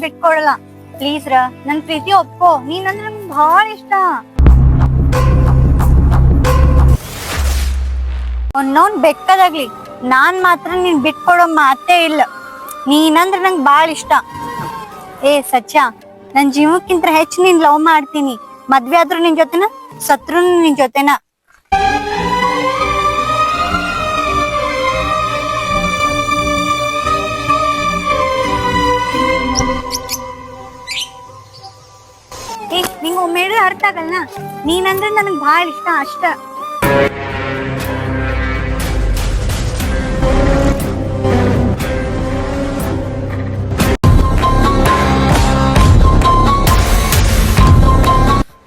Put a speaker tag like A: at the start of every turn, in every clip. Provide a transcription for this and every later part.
A: ಬಿಟ್ಕೊಡಲ್ಲ please ರ, ನನ್ ಪ್ರೀತಿ ಒಪ್ಕೋ. ನೀನ್ ಅಂದ್ರೆ ನಂಗೆ ಬಹಳ ಇಷ್ಟ. ಒಂದೊಂದ್ ಬೆಕ್ಕದಾಗ್ಲಿ, ನಾನ್ ಮಾತ್ರ ನೀನ್ ಬಿಟ್ಕೊಡೋ ಮಾತೇ ಇಲ್ಲ. ನೀನಂದ್ರೆ ನಂಗೆ ಬಹಳ ಇಷ್ಟ. ಏ, ಸತ್ಯ, ನನ್ ಜೀವಕ್ಕಿಂತ ಹೆಚ್ಚು ನೀನ್ ಲವ್ ಮಾಡ್ತೀನಿ. ಮದ್ವೆ ಆದ್ರೂ ನಿನ್ ಜೊತೆನ ಸತ್ರು ನಿನ್ ಜೊತೆನ? ಅರ್ಥ ಆಗಲ್ಲ ನೀನಂದ್ರೆ ನನಗೆ ಬಹಳ ಇಷ್ಟ ಅಷ್ಟ.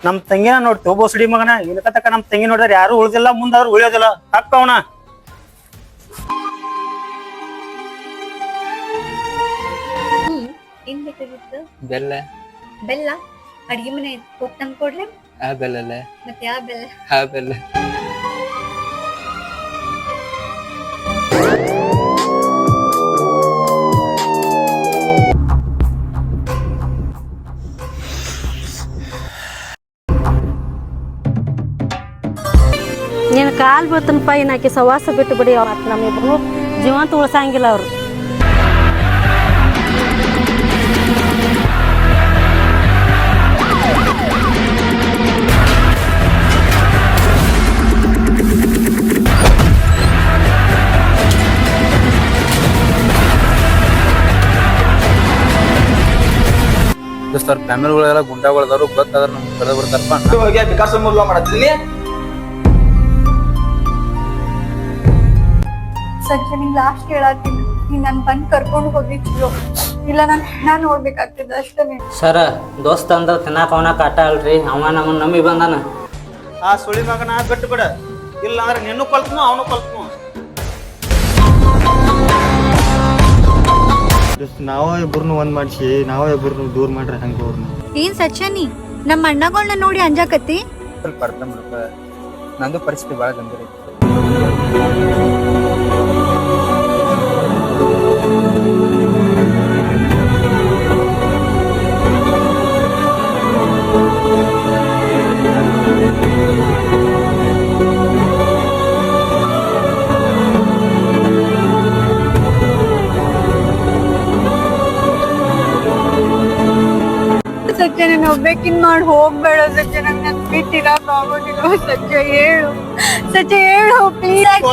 B: ನಮ್ ತಂಗಿನ ನೋಡಿ ತೋಬೋ ಸುಡಿ ಮಗನ ಇಲ್ಲಕ ತಕ ನಮ್ ತಂಗಿ ನೋಡಿದ್ರೆ ಯಾರು ಉಳ್ದಿಲ್ಲ ಮುಂದಾದ್ರು ಉಳಿಯೋದಿಲ್ಲ.
A: ಹಾಕವನ
C: ಬೆಲ್ಲ.
A: ಬೆಲ್ಲ? ಅಡಿಗೆ ಮನೆ ಹೋಗ್ ತಂದ್ಕೊಡ್ಲೆ
C: ಆ ಬೆಲ್ಲಲ್ಲ
A: ಮತ್ತೆ ಯಾವ ಬೆಲ್ಲ?
C: ಆ ಬೆಲ್ಲ.
D: ನೀನು ಕಾಲ್ ಬೀಳ್ತನಪ್ಪ ಏನಾಕಿ ಆಕಿ ಸವಾಸ ಬಿಟ್ಟು ಬಿಡಿ ಮತ್ತು ನಮ್ಮಿಬ್ರು. ಜೀವಂತ ಉಳ್ಸಂಗಿಲ್ಲ ಅವ್ರು.
C: ಸರ್ ಫ್ಯಾಮಿಲಿಗಳೆಲ್ಲ ಗುಂಡಾಗಳದಾರು ಗೊತ್ತಾದ್ರೆ ನಮ್ಗೆ ಕಳೆದು ಬರ್ತಾರಪ್ಪ.
E: ಹೋಗಿ ವಿಕಾಸ ಮೂಲ ಮಾಡತ್ತೀನಿ.
A: ಸಜ್ಜ ನಿಂಗ್ ಲಾಸ್ಟ್ ಕೇಳತ್ತೀನಿ ನೀನ್ ನನ್ ಬಂದ್ ಕರ್ಕೊಂಡು ಹೋಗಿ ಚಲೋ. ಇಲ್ಲ ನಾನ್ ಹೆಣ ನೋಡ್ಬೇಕಾಗ್ತದ ಅಷ್ಟೇ
F: ಸರ ದೋಸ್ತ ಅಂದ್ರ ತಿನ್ನಾಕ ಅವನ ಕಾಟ ಅಲ್ರಿ. ಅವ ನಮ್ಮನ್ನ ನಂಬಿ ಬಂದಾನ.
B: ಆ ಸುಳಿ ಮಗನ ಬಿಟ್ಟು ಬಿಡ. ಇಲ್ಲ ಅಂದ್ರೆ ನಿನ್ನೂ ಕಲ್ತ್ನು ಅವನು ಕಲ್ತ್ನು.
G: ನಾವ ಇಬ್ಬರನ್ನು ಒಂದ್ ಮಾಡ್ಸಿ ನಾವ ಇಬ್ಬರನ್ನು ದೂರ ಮಾಡ್ರಿ ಹಂಗ ಅವ್ರನ್ನ
A: ಏನ್ ಸಚ್ಚನಿ? ನಮ್ಮ ಅಣ್ಣಗಳನ್ನ ನೋಡಿ ಅಂಜಾಕತ್ತಿ?
C: ಸ್ವಲ್ಪ ಅರ್ಥ ಮಾಡಪ್ಪ ನಂದು ಪರಿಸ್ಥಿತಿ ಭಾಳ ಗಂಭೀರ ಐತಿ
A: ಸಜ್ಜ ನಾನು ಒಬ್ಬೇಕಿನ್ ಮಾಡಿ ಹೋಗ್ಬೇಡ ಸಜ್ಜ ನಂಗ್ ನನ್ ಬಿಟ್ಟಿರಕ್ ಆಗೋದಿಲ್ಲ ಸಜ್ಜ ಹೇಳು ಸಜ್ಜ ಹೇಳು ಪ್ಲೀಸ್